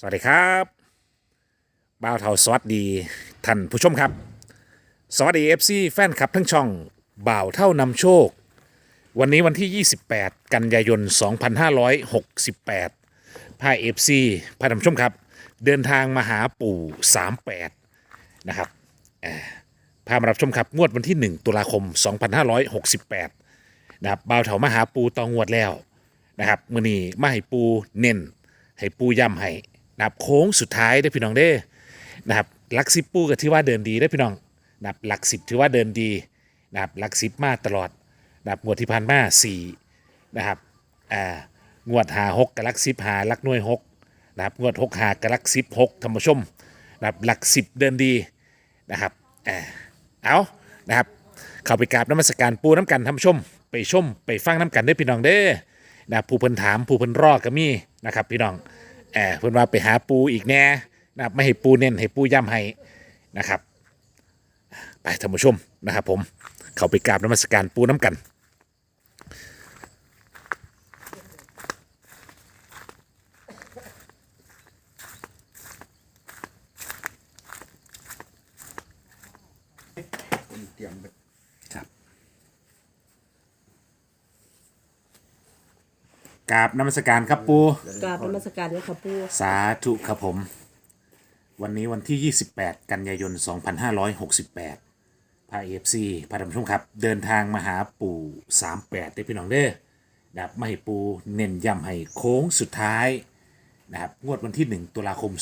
สวัสดีครับบ่าวเทาสวัสดีท่านผู้ชมครับ สวัสดี FC แฟนคลับทั้งช่องบ่าวเท่านำโชค วันนี้วันที่ 28 กันยายน 2568พา FC พาท่านผู้ชมครับ เดินทางมาหาปู่ 38 นะครับอ่อพามารับชมครับ งวดวันที่ 1 ตุลาคม 2568 นะครับบ่าวเถามาหาปูตองงวดแล้วนะครับ มือนี้มาให้ปูเน้นให้ปูย้ำให้ นะครับโค้งสุดท้ายได้พี่น้องเด้นะครับลักสิบปูก็ถือว่าเดินดีได้พี่น้องนะครับหลักสิบถือว่าเดินดีนะครับหลักสิบมาตลอดนะครับงวดที่ผ่านมาสี่นะครับอ่างวดหาหกกับลักสิบหาลักหน่วยหกนะครับงวดหกหากับลักสิบหกธรรมชมนะครับหลักสิบเดินดีนะครับอ่าเอานะครับเข้าไปกราบน้ำมศการปูน้ำกันท่านผู้ชม ไปชม ไปฟังน้ำกันได้พี่น้องเด้อนะผู้เพิ่นถามผู้เพิ่นรอก็มีนะครับพี่น้อง อบเพิ่นว่าไปหาปูอีกแน่นะครับไม่ให้ปูเน้นให้ปูย้ำให้นะครับ ไปท่านผู้ชมนะครับผม เขาไปกราบนมัสการปูน้ำกัน เตรียมไป ครับก ราบน้ำมศการครับปูกราบนมัสการเลยค่ะปู่สาธุครับผม วันนี้วันที่ 28 กันยายน 2568พาเอฟซีพาท่านผู้ชมครับ เดินทางมาหาปู่ 38ได้พี่น้องเด้อนะครับมาให้ปูเน้นย้ำให้โค้งสุดท้ายนะครับงวดวันที่ 1 ตุลาคม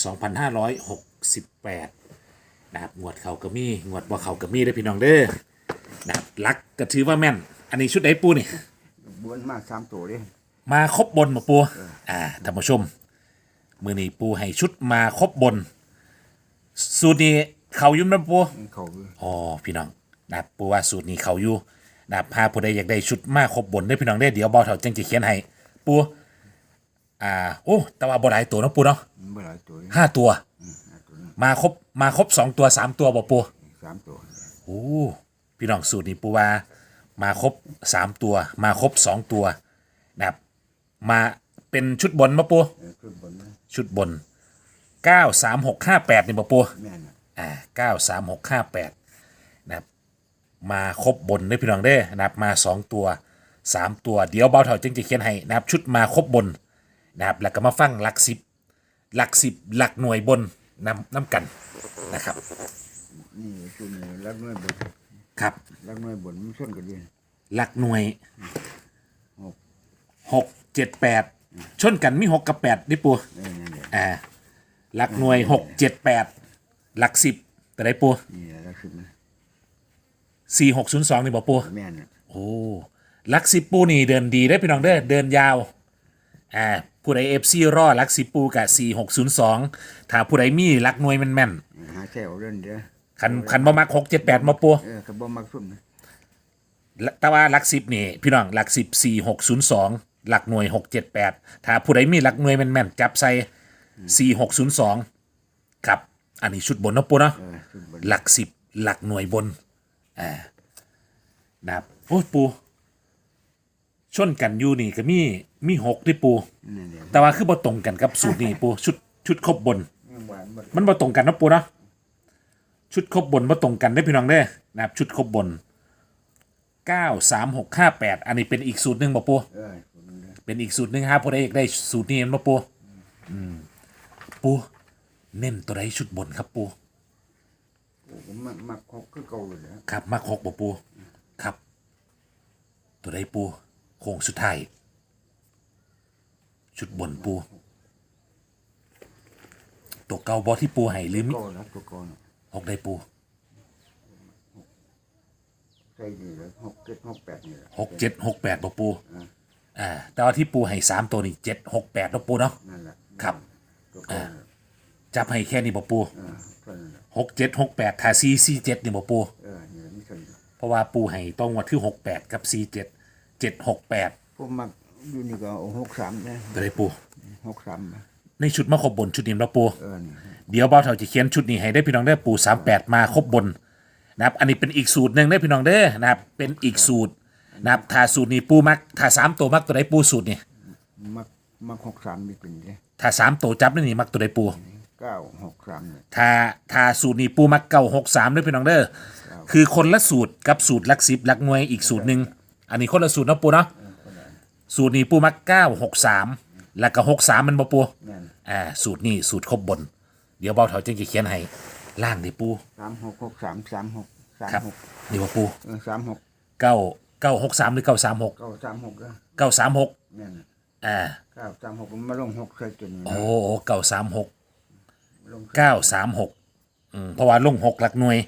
2568นะครับงวดเขาก็มีงวดบ่เขาก็มีได้อพี่น้องเด้อนะครับลักก็ถือว่าแม่น อันนี้ชุดไหนปูนี่ บวนมาสามตัวเลย มาครบบนมาปูอ่าท่านผู้ชม มือนี้ปูให้ชุดมาครบบน สูตรนี้เขาอยุ่นะปูเขาคืออ๋อพี่น้องนะครับปูว่าสูตรนี้เขาอยู่นะครับพาผู้ใดอยากได้ชุดมาครบบนได้อพี่น้องได้อเดี๋ยวบอเถาจังจะเขียนให้ปูอ่าโอ้แต่ว่าบ่หลายตัวเนาะปูเนาะเมื่อหลายตัวเลยห้าตัวห้าตัวนี้มาครบมาครบสองตัวสามตัวบ่ปูสามตัวโอ้พี่น้องสูตรนี้ปูว่ามาครบสามตัว มาครบสองตัวนะครับ มาเป็นชุดบนมาปูเออขึ้นบนนะชุดบน 93658นี่บ่ปูแม่นน่ะอ่า93658นะครับมาครบบนได้อพี่น้องเด้อนะครับมา 2 ตัว 3 ตัวเดี๋ยวเบาเถาจึงจะเขียนให้นะครับชุดมาครบบนนะครับแล้วก็มาฟังหลักสิบหลักสิบหลักหน่วยบนนำน้ำกันนะครับนี่ตัวนี้รักน้อยบนครับ รักน้อยบนมันส้นกันดีหลักหน่วยหกหก เจ็ดแปดชนกันมีหกกับแปดนี่ปูเออนั่นแหละอ่าหลักหน่วยหกเจ็ดแปดหลักสิบแต่ได้ปูนี่แหละรักสิบนะสี่หกศูนย์สองนี่บอกปูแม่นน่ะโอ้ลักสิบปูนี่เดินดีได้อพี่น้องเด้อเดินยาวอ่าผู้ใดเอฟซีรอลักสิบปูกับสี่หกศูนย์สองถ้าผู้ใดมีลักหน่วยแม่นแม่นหาแถวเรื่องเด้อๆคันคันบ่มักหกเจ็ดแปดมาปู เออเขาบ่มักซุ่มนะแต่ว่าลักสิบนี่ พี่น้องลักสิบสี่หกศูนย์สอง หลักหน่วยหกเจ็ดแปดถ้าผู้ใดมีหลักหน่วยแม่นแม่นๆจับใส่สี่หกศูนย์สองครับ อันนี้ชุดบนเนาะปูเนาะเออขึ้นบนหลักสิบหลักหน่วยบนอ่านะครับโอ้ยปูชนกันอยู่นี่ก็มีมีหกที่ปูนั่นแหละแต่ว่าคือบ่ตรงกันกับสูตรนี้ปูชุดชุดครบบนหวานหมดมันบ่ตรงกันเนาะปูเนาะชุดครบบนบ่ตรงกันได้อพี่น้องเด้อนะครับชุดครบบนเก้าสามหกห้าแปดอันนี้เป็นอีกสูตรหนึ่งบ่ปู เออคนนั้นเด้อเป็นอีกสูตรหนึ่งครับผู้ใดอยากได้สูตรนี้มาปูอืมปูเน้นตัวใดชุดบนครับปูโอ้ผมมักมักคกคือเก่าเลยนะครับ มาคกบ่ปูครับ ตัวใดปูโค้งสุดท้ายชุดบนปูตัวเก่าบอที่ปูให้หรือมิเก่าแล้วตัวเก่าน่ะหกได้ปูใช่ดีเลยหกเจ็ดหกแปดนี่แหละหกเจ็ดหกแปดบ่ปู อ่าแต่ว่าที่ปูให้สามตัวนี่เจ็ดหกแปดแล้วปูเนาะ นั่นแหละครับ ตัวเก่าน่ะจับให้แค่นี้บ่ปูเออเท่านั้นแหละหกเจ็ดหกแปดถ้าซีซีเจ็ดนี่บ่ปู เออนี่แหละนี่เท่านี้เพราะว่าปูให้ต้องวัดที่หกแปดกับซีเจ็ดเจ็ดหกแปดผมมักอยู่นี่ก็หกสามนะตัวใดปู หกสามนะในชุดมาครบบนชุดนี้แล้วปู เออนี่เดี๋ยวเบาเถาจะเขียนชุดนี้ให้ได้พี่น้องได้อปูสามแปดมาครบบนนะครับ อันนี้เป็นอีกสูตรหนึ่งได้อพี่น้องเด้อนะครับ เป็นอีกสูตร นะครับถ้าสูตรนี้ปูมักถ้าสามตัวมักตัวไหนปูสูตรนี่มักมักหกสามมีเป็นเลยถ้าสามตัวจับนี่นี่มักตัวใดปูเก้าหกสามเนี่ยถ้าถ้าสูตรนี้ปูมักเก่าหกสามด้วยพี่น้องเด้อคือคนละสูตรกับสูตรหลักสิบหลักหน่วยอีกสูตรหนึ่งอันนี้คนละสูตรเนาะปูเนาะสูตรนี้ปูมักเก้าหกสามแล้วก็หกสามมันบ่ปูนั่นอ่าสูตรนี้สูตรครบบน เดี๋ยวเบาเถาจึงจะเขียนให้ล่างนี่ปูสามหกหกสามสามหกสามครับหกนี่บ่ปูเออสามหกเก้า เก้าหกสามหรือเก้าสามหกเก้าสามหกก็เก้าสามหกนั่นน่ะอ่าเก้าสามหกมันมาลงหกใส่จุดนี้โอ้เก้าสามหกลงเก้าสามหกอืมเพราะว่าลงหกหลักหน่วย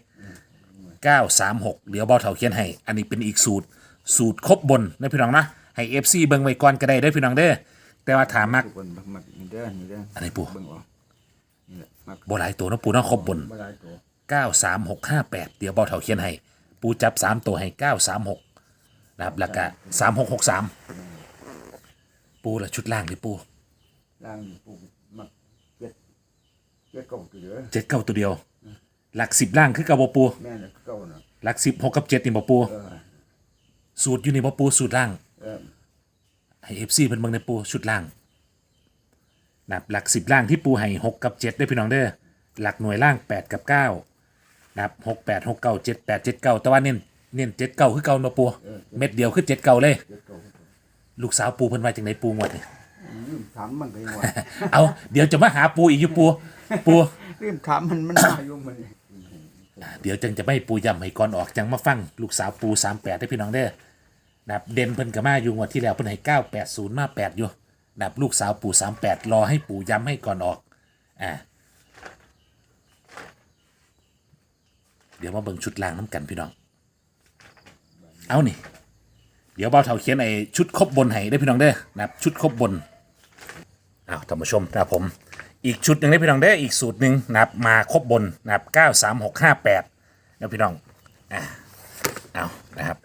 เก้าสามหกเดี๋ยวเบาเถาเขียนให้ อันนี้เป็นอีกสูตร สูตรครบบนนะพี่น้องนะให้เอฟซีเบิ่งไว้ก่อนก็ได้ได้อพี่น้องเด้อแต่ว่าถามมัก ทุกคนมักมักนี่เด้อนี่เด้ออะไรปู่ เบิ่งเออกนี่แหละมักบ่หลายตัวเนาะปูเนาะครบบน บ่หลายตัวเก้าสามหกห้าแปดเดี๋ยวเบาเถาเขียนให้ ปูจับสามตัวให้เก้าสามหก นะครับแล้วก็สามหกหกสามปูละชุดล่างนี่ปูล่างนี่ปลูกมักเจ็ดเจ็ดเก้าตัวเด้อเจ็ดเก้าตัวเดียว หลักสิบล่างคือกับบ่ปูแม่น่ะเก้าน่ะหลักสิบหกกับเจ็ดนี่บ่ปูเออสูตรอยู่นี่บ่ปูสูตรล่างเออให้เอฟซีเพิ่นเบิ่งในปูชุดล่างนะครับหลักสิบล่างที่ปูให้หกกับเจ็ดได้อพี่น้องเด้อหลักหน่วยล่างแปดกับเก้านะครับหกแปดหกเก้าเจ็ดแปดเจ็ดเก้าแต่ว่าเน้น เน้นเจ็ดเก้าคือเก้าเนาะปูเม็ดเดียวคือเจ็ดเก้าเลย เจ็ดเก้าลูกสาวปูเพิ่นว่าจังไดปูงวดนี่ ลืมถามมันก็ยังว่า เอาเดี๋ยวจะมาหาปูอีกอยู่ปูปูลืมถามมันมันมาอยู่มันนี่เดี๋ยวจังจะไม่ปูย้ำให้ก่อนออกจังมาฟังลูกสาวปูสามแปดได้อพี่น้องเด้อนะครับเด่นเพิ่นก็มาอยู่งวดที่แล้วเพิ่นให้เก้าแปดศูนย์มาแปดอยู่นะครับลูกสาวปูสามแปดรอให้ปูย้ำให้ก่อนออกอ่าเดี๋ยวมาเบิ่งชุดล่างน้ำกันพี่น้อง เอานี่ เดี๋ยวเบาเถาเขียนไอ้ชุดครบบนให้ได้พี่น้องเด้อนะครับชุดครบบนเอาวท่านผู้ชมนะครับผม อีกชุดหนึ่งได้พี่น้องเด้ออีกสูตรหนึ่งนะครับมาครบบนนะครับเก้าสามหกห้าแปดนะพี่น้องอ่าเอานะครับ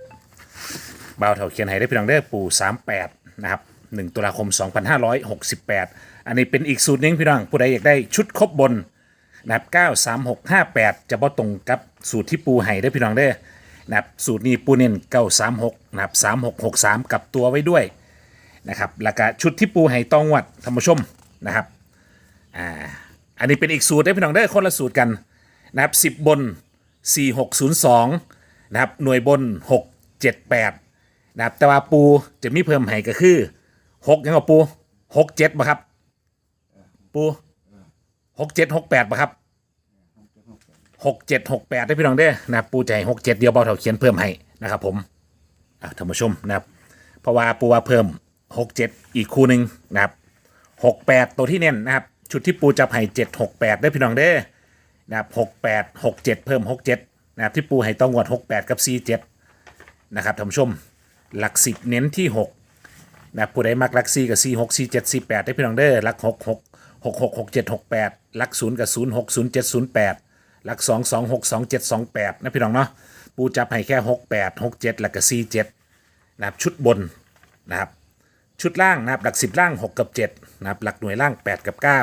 เบาเถาเขียนให้ได้พี่น้องเด้อปู่สามแปดนะครับหนึ่งตุลาคมสองพันห้าร้อยหกสิบแปดอันนี้เป็นอีกสูตรหนึ่งพี่น้องผู้ใดอยากได้ชุดครบบนนะครับ93658 จะบ่ตรงกับสูตรที่ปูให้ได้พี่น้องเด้ นะครับสูตรนี้ปูเน้น936นะครับ3663กับตัวไว้ด้วยนะครับแล้วก็ชุดที่ปูให้ตองวัดท่านผู้ชมนะครับอ่าอันนี้เป็นอีกสูตรได้พี่น้องเด้คนละสูตรกันนะครับ10บน4602นะครับหน่วยบน678นะครับแต่ว่าปูจะมีเพิ่มให้ก็คือ6ยังกับปู67บ่ครับ ปู67 68บ่ครับ หกเจ็ดหกแปดได้พี่น้องเด้นะครับปูใจหกเจ็ดเดียวเบาเท่าเขียนเพิ่มให้นะครับผมอะท่านผู้ชมนะครับ เพราะว่าปูว่าเพิ่มหกเจ็ดอีกคู่หนึ่งนะครับหกแปดตัวที่เน้นนะครับ ชุดที่ปูจะให้เจ็ดหกแปดได้พี่น้องเด้นะครับหกแปดหกเจ็ดเพิ่มหกเจ็ดนะครับที่ปูให้ต้องวดหกแปดกับสี่เจ็ดนะครับท่านผู้ชมหลักสิบเน้นที่หกนะผู้ใดมักลักสี่กับสี่หกสี่เจ็ดสี่แปดได้พี่น้องเด้อหลักหกหกหกหกหกเจ็ดหกแปดหลักศูนย์กับศูนย์หกศูนย์เจ็ดศูนย์แปด หลักสองสองหกสองเจ็ดสองแปดนะพี่น้องเนาะปูจับให้แค่หกแปดหกเจ็ดแล้วก็สี่เจ็ดนะครับชุดบนนะครับชุดล่างนะครับหลักสิบล่างหกกับเจ็ดนะครับหลักหน่วยล่างแปดกับเก้า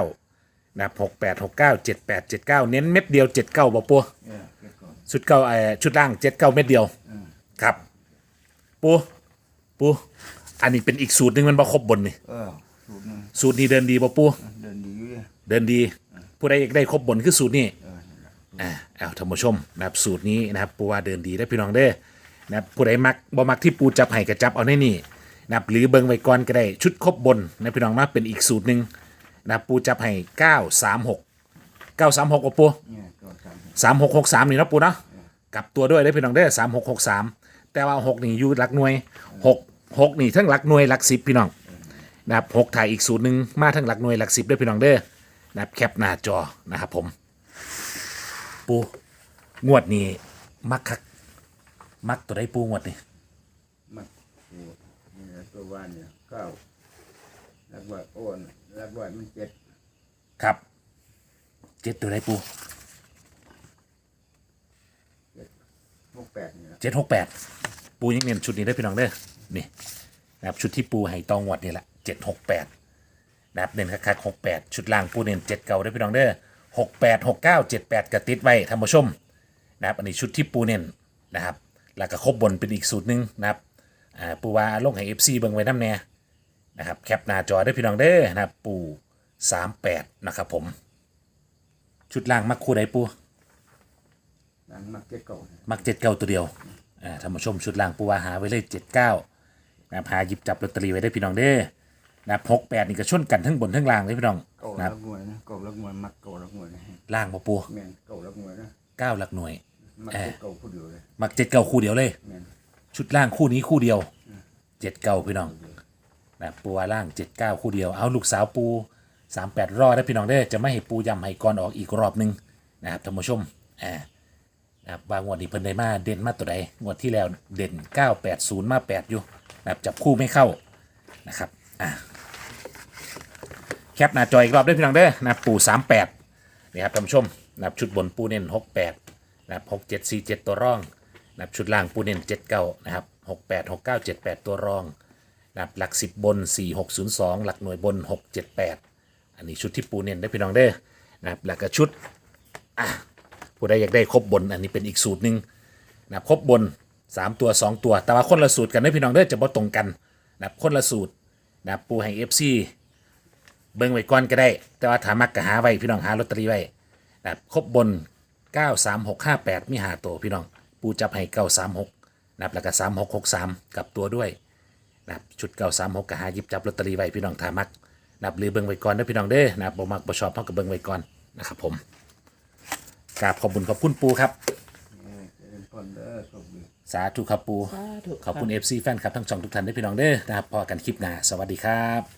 นะครับหกแปดหกเก้าเจ็ดแปดเจ็ดเก้าเน้นเม็ดเดียวเจ็ดเก้าบ่ปูเออเจ็ดเก้าชุดเก้าเอ่อชุดล่างเจ็ดเก้าเม็ดเดียวครับ ปูปูอันนี้เป็นอีกสูตรหนึ่งมันบ่ครบบนนี่เออสูตรนึงสูตรนี้เดินดีบ่ปูเดินดีอยู่เลยเดินดี ผู้ใดอยากได้ครบบนคือสูตรนี้เอ อ่าเอาท่านผู้ชมนะครับสูตรนี้นะครับปูว่าเดินดีได้พี่น้องเด้อนะครับผู้ใดมักบ่มักที่ปูจับให้กระจับเอาในนี่นะครับหรือเบิ่งไว้ก่อนก็ได้ชุดครบบนนะพี่น้องมาเป็นอีกสูตรหนึ่งนะครับปูจับให้เก้าสามหกเก้าสามหกปูเนี่ยก้าสามหกสามหกหกสามนี่เนาะปูเนาะกลับตัวด้วยได้พี่น้องเด้อสามหกหกสามแต่ว่าหกนี่อยู่หลักหน่วยหกหกนี่ทั้งหลักหน่วยหลักสิบพี่น้องนะครับหกถ่ายอีกสูตรหนึ่งมาทั้งหลักหน่วยหลักสิบด้วยพี่น้องเด้อนะครับแคปหน้าจอนะครับผม ปูงวดนี้ มักคัก มักตัวได้ปูงวดนี่มักโอ้นี่นะตัววานเนี่ยเก้าลักว่าโอนลักว่ามันเจ็ดครับเจ็ดตัวได้ปูหกแปดเนี่ยเจ็ดหกแปดปูยังเน้นชุดนี้ได้พี่น้องเด้อนี่นะครับชุดที่ปูให้ตองงวดนี่แหละเจ็ดหกแปดนะครับเน้นคักๆหกแปดชุดล่างปูเน้นเจ็ดเก่าได้พี่น้องเด้อ หกแปดหกเก้าเจ็ดแปดกระติดไว้ท่านผู้ชมนะครับอันนี้ชุดที่ปูเน้นนะครับแล้วก็ครบบนเป็นอีกสูตรหนึ่งนะครับอ่าปูว่าลงให้เอฟซีเบิ่งไว้น้ำแน่นะครับแคปหน้าจอได้พี่น้องเด้อนะครับปูสามแปดนะครับผม ชุดล่างมักคู่ใดปูหลังมักเก็ตเก่าเนี่ยมักเจ็ดเก้าตัวเดียวอ่าท่านผู้ชมชุดล่างปูว่าหาไว้เลยเจ็ดเก้านะครับหาหยิบจับลอตเตอรี่ไว้ได้พี่น้องเด้อ นะครับหกแปดนี่ก็ชนกันทั้งบนทั้งล่างเลยพี่น้องเก่านะคลัรับกมวยนะเก่าลักมวยมักเก่าลักมวยนะล่างมาปูแม่นเก่าลักมวยนะเก้าหลักหน่วย มักเอ่อเก็ตเก่าผู้เดียวเลยมักเจ็ดเก้าคู่เดียวเลย แม่นชุดล่างคู่นี้คู่เดียวเจ็ดเก้าพี่น้องนะปูว่าล่างเจ็ดเก้าคู่เดียวเอาลูกสาวปูสามแปดรอได้พี่น้องเด้อจะไม่ให้ปูย้ำให้ก่อนออกอีกรอบหนึงนะครับท่านผู้ชมอ่านะครับบางงวดนี้เพิ่นได้มาเด่นมาตัวใดงวดที่แล้วเด่นเก้าแปดศูนย์มาแปดอยู่นะครับจับคู่ไม่เข้านะครับอ่า แคปหน้าจออีกรอบได้อพี่น้องเด้อนะครับปูสามแปดนี่ครับท่านผู้ชมนับชุดบนปูเน้นหกแปดนับหกเจ็ดสี่เจ็ดตัวร่องนับชุดล่างปูเน้นเจ็ดเก้านะครับหกแปดหกเก้าเจ็ดแปดตัวรองนับหลักสิบบนสี่หกศูนย์สองหลักหน่วยบนหกเจ็ดแปดอันนี้ชุดที่ปูเน้นได้พี่น้องเด้อนะครับแล้วก็ชุดอะผู้ใดอยากได้ครบบน อันนี้เป็นอีกสูตรหนึ่งนะครับครบบนสามตัวสองตัว แต่ว่าคนละสูตรกันได้พี่น้องเด้อจะบ่ตรงกันนะครับคนละสูตรนับปูให้เอฟซี เบิ่งไว้ก่อนก็ได้ แต่ว่าถามักก็หาไว้พี่น้องหาลอตเตอรี่ไว้นะครับครบบน 93658 มีหาตัวพี่น้อง ปูจับให้ 936นะครับแล้วก็3663กับตัวด้วยนะครับชุด 936ก็หาหยิบจับลอตเตอรี่ไว้พี่น้องถามักนะครับหรือเบิ่งไว้ก่อนนะพี่น้องเด้อนะครับบ่มักบ่ชอบเฮาก็เบิ่งไว้ก่อนนะครับผมกราบขอบคุณขอบคุณปูครับเออเป็นคนเด้อโชคดี สาธุครับปู สาธุขอบคุณ FC แฟนคลับทั้งสองทุกท่านด้วยพี่น้องเด้อนะครับพอกันคลิปหน้า สวัสดีครับ